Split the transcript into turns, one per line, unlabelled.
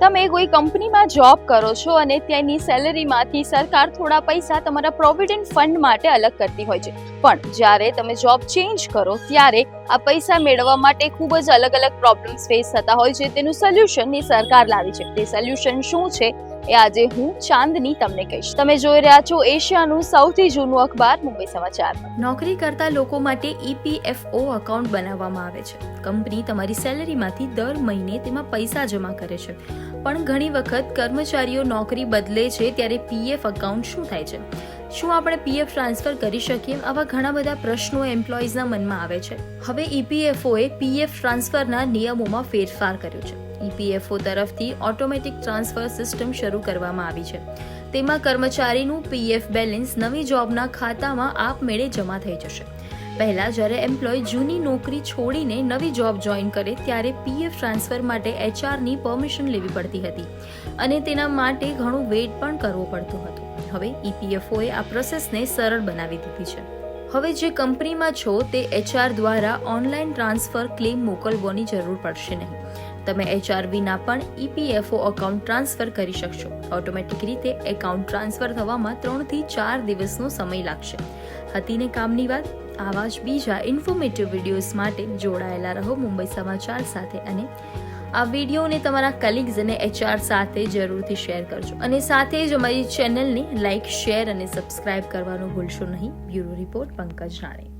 તમે કોઈ કંપનીમાં જોબ કરો છો અને ત્યાંની સેલરીમાંથી સરકાર થોડા પૈસા તમારા પ્રોવિડન્ટ ફંડ માટે અલગ કરતી હોય છે. પણ જ્યારે તમે જોબ ચેન્જ કરો, ત્યારે આ પૈસા મેળવવા માટે ખૂબ જ અલગ અલગ પ્રોબ્લેમ્સ ફેસ થતા હોય છે. તેનું સોલ્યુશનની સરકાર લાવી છે. તે સોલ્યુશન શું છે? એ આજે હું ચાંદની તમને કહીશ. તમે જોઈ રહ્યા છો એશિયાનું સૌથી જૂનું અખબાર મુંબઈ સમાચાર.
નોકરી કરતા લોકો માટે ઈપીએફઓ અકાઉન્ટ બનાવવામાં આવે છે. કંપની તમારી સેલેરીમાંથી દર મહિને તેમાં પૈસા જમા કરે છે. પણ ઘણી વખત કર્મચારીઓ નોકરી બદલે છે ત્યારે પીએફ અકાઉન્ટ શું થાય છે? શું આપણે પીએફ ટ્રાન્સફર કરી શકીએ આવા ઘણા બધા પ્રશ્નો એમ્પ્લોઈઝના મનમાં આવે છે. હવે ઈપીએફઓએ પીએફ ટ્રાન્સફરના નિયમોમાં ફેરફાર કર્યો છે. ઈપીએફઓ તરફથી ઓટોમેટિક ટ્રાન્સફર સિસ્ટમ શરૂ કરવામાં આવી છે. તેમાં કર્મચારીનું પીએફ બેલેન્સ નવી જોબના ખાતામાં આપમેળે જમા થઈ જશે. પહેલાં જ્યારે એમ્પ્લોય જૂની નોકરી છોડીને નવી જોબ જોઈન કરે ત્યારે પીએફ ટ્રાન્સફર માટે એચઆરની પરમિશન લેવી પડતી હતી અને તેના માટે ઘણું વેઇટ પણ કરવો પડતો હતો. હવે ઈપીએફઓએ આ પ્રોસેસને સરળ બનાવી દીધી છે. હવે જે કંપનીમાં છો તે એચઆર દ્વારા ઓનલાઈન ટ્રાન્સફર ક્લેમ મોકલવાની જરૂર પડશે નહીં. તમે એચઆર વિના પણ ઈપીએફઓ અકાઉન્ટ ટ્રાન્સફર કરી શકશો. ઓટોમેટિક રીતે એકાઉન્ટ ટ્રાન્સફર થવામાં ત્રણથી ચાર દિવસનો સમય લાગશે. હતીને કામની વાત? આવા જ બીજા ઇન્ફોર્મેટિવ વિડીયોઝ માટે જોડાયેલા રહો મુંબઈ સમાચાર સાથે અને આ વિડીયોને તમારા કલીગ્સ અને એચઆર સાથે જરૂરથી શેર કરજો. અને સાથે જ અમારી ચેનલને લાઇક શેર અને સબસ્ક્રાઇબ કરવાનું ભૂલશો નહીં. Bureau report Pankaj Rane.